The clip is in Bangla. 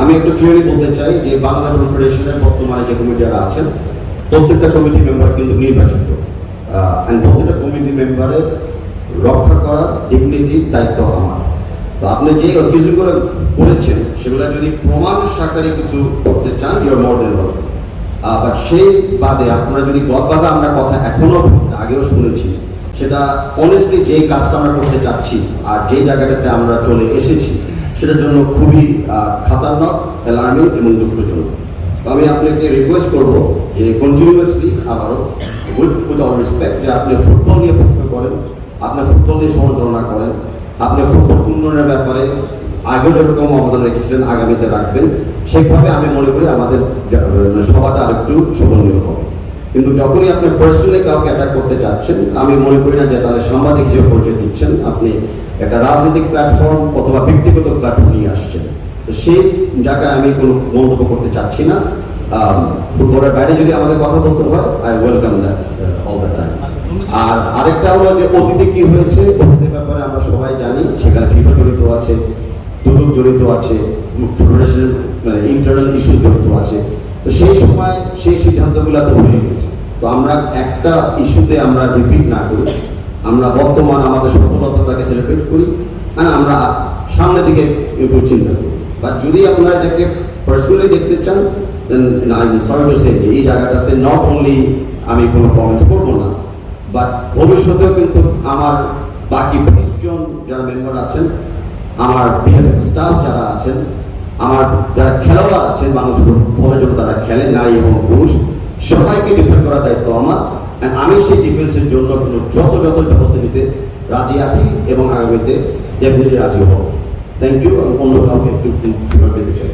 আমি একটু ক্লিয়ারলি বলতে চাই যে বাংলাদেশ ফেডারেশনের বর্তমানে যে কমিটিরা আছেন, প্রত্যেকটা কমিটি মেম্বার কিন্তু নির্বাচিত। প্রত্যেকটা কমিটি মেম্বারের রক্ষা করার ডিগনিটি দায়িত্ব আমার। তো আপনি যে কিছুগুলো করেছেন, সেগুলো যদি প্রমাণ সাকারে কিছু করতে চান ইউর মোর দেন বাট সেই বাদে আপনারা যদি গদ বাদে আমরা কথা এখনও আগেও শুনেছি, সেটা অনেস্টলি যে কাজটা আমরা করতে চাচ্ছি, আর যে জায়গাটাতে আমরা চলে এসেছি সেটার জন্য খুবই খাতারনাক অ্যালার্মিং এবং দুঃখজনক। আমি আপনাকে রিকোয়েস্ট করব যে কন্টিনিউয়াসলি আবারও উইথ উইথ অল রেসপেক্ট যে আপনি ফুটবল নিয়ে প্রশ্ন করেন, আপনি ফুটবল নিয়ে সমালোচনা করেন, আপনি ফুটবল উন্নয়নের ব্যাপারে আগে যেরকম অবদান রেখেছিলেন, আগামীতে রাখবেন, সেইভাবে আমি মনে করি আমাদের সভাটা আরেকটু শোভনীয় হবে। কিন্তু যখনই আপনি পার্সোনালি কাউকে অ্যাটাক করতে চাচ্ছেন আমি মনে করি না যে তাদের সাংবাদিক হিসেবে পরিচয় দিচ্ছেন, আপনি একটা রাজনৈতিক প্ল্যাটফর্ম অথবা ব্যক্তিগত প্ল্যাটফর্ম নিয়ে আসছেন সেই জায়গায় আমি কোনো মন্তব্য করতে চাচ্ছি না। ফুটবলের বাইরে যদি আমাদের কথা বলতে হয় আই ওয়েলকাম দ্যাট অল আর আরেকটা হলো যে অতীতে কি হয়েছে, অতীতের ব্যাপারে আমরা সবাই জানি। সেখানে ফিফা জড়িত আছে, দুদক জড়িত আছে মানে ইন্টারনাল ইস্যুস জড়িত আছে। তো সেই সময় সেই সিদ্ধান্তগুলো তো হয়ে গেছে। তো আমরা একটা ইস্যুতে আমরা রিপিট না করি আমরা বর্তমান আমাদের সফলতাটাকে সেলিব্রেট করি। আর আমরা সামনের দিকে এগুলো চিন্তা করি। বা যদি আপনারা এটাকে পার্সোনালি দেখতে চান দেন আই যে এই জায়গাটাতে নট অনলি আমি কোনো কমেন্টস করব না বাট ভবিষ্যতেও কিন্তু আমার বাকি বিশ জন যারা মেম্বার আছেন, আমার বিএফএফ স্টাফ যারা আছেন, আমার যারা খেলোয়াড় আছেন, মানুষ ফলের জন্য তারা খেলে, নারী এবং পুরুষ সবাইকে ডিফেন্ড করার দায়িত্ব আমার আমি সেই ডিফেন্সের জন্য যত যত ব্যবস্থা নিতে রাজি আছি এবং আগামীতে ডেফিনেটলি রাজি হব। থ্যাংক ইউ অন্য কাউকে একটু চাই।